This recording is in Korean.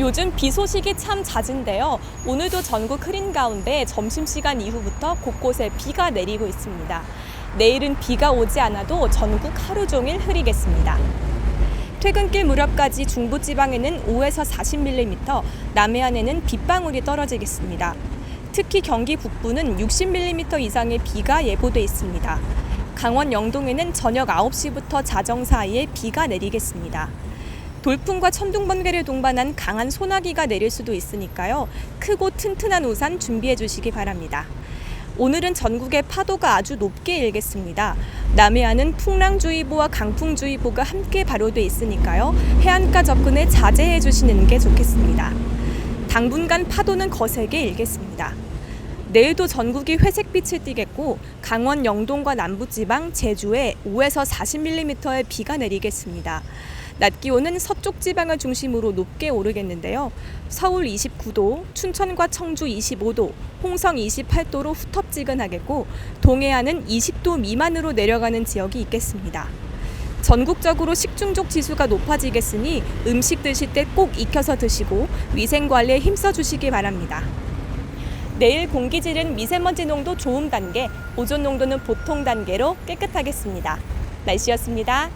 요즘 비 소식이 참 잦은데요. 오늘도 전국 흐린 가운데 점심시간 이후부터 곳곳에 비가 내리고 있습니다. 내일은 비가 오지 않아도 전국 하루 종일 흐리겠습니다. 퇴근길 무렵까지 중부지방에는 5에서 40mm, 남해안에는 빗방울이 떨어지겠습니다. 특히 경기 북부는 60mm 이상의 비가 예보돼 있습니다. 강원 영동에는 저녁 9시부터 자정 사이에 비가 내리겠습니다. 돌풍과 천둥 번개를 동반한 강한 소나기가 내릴 수도 있으니까요. 크고 튼튼한 우산 준비해 주시기 바랍니다. 오늘은 전국의 파도가 아주 높게 일겠습니다. 남해안은 풍랑주의보와 강풍주의보가 함께 발효돼 있으니까요. 해안가 접근에 자제해 주시는 게 좋겠습니다. 당분간 파도는 거세게 일겠습니다. 내일도 전국이 회색빛을 띠겠고 강원 영동과 남부지방 제주에 5에서 40mm의 비가 내리겠습니다. 낮 기온은 서쪽 지방을 중심으로 높게 오르겠는데요. 서울 29도, 춘천과 청주 25도, 홍성 28도로 후텁지근하겠고 동해안은 20도 미만으로 내려가는 지역이 있겠습니다. 전국적으로 식중독 지수가 높아지겠으니 음식 드실 때 꼭 익혀서 드시고 위생 관리에 힘써 주시기 바랍니다. 내일 공기질은 미세먼지 농도 좋음 단계, 오존 농도는 보통 단계로 깨끗하겠습니다. 날씨였습니다.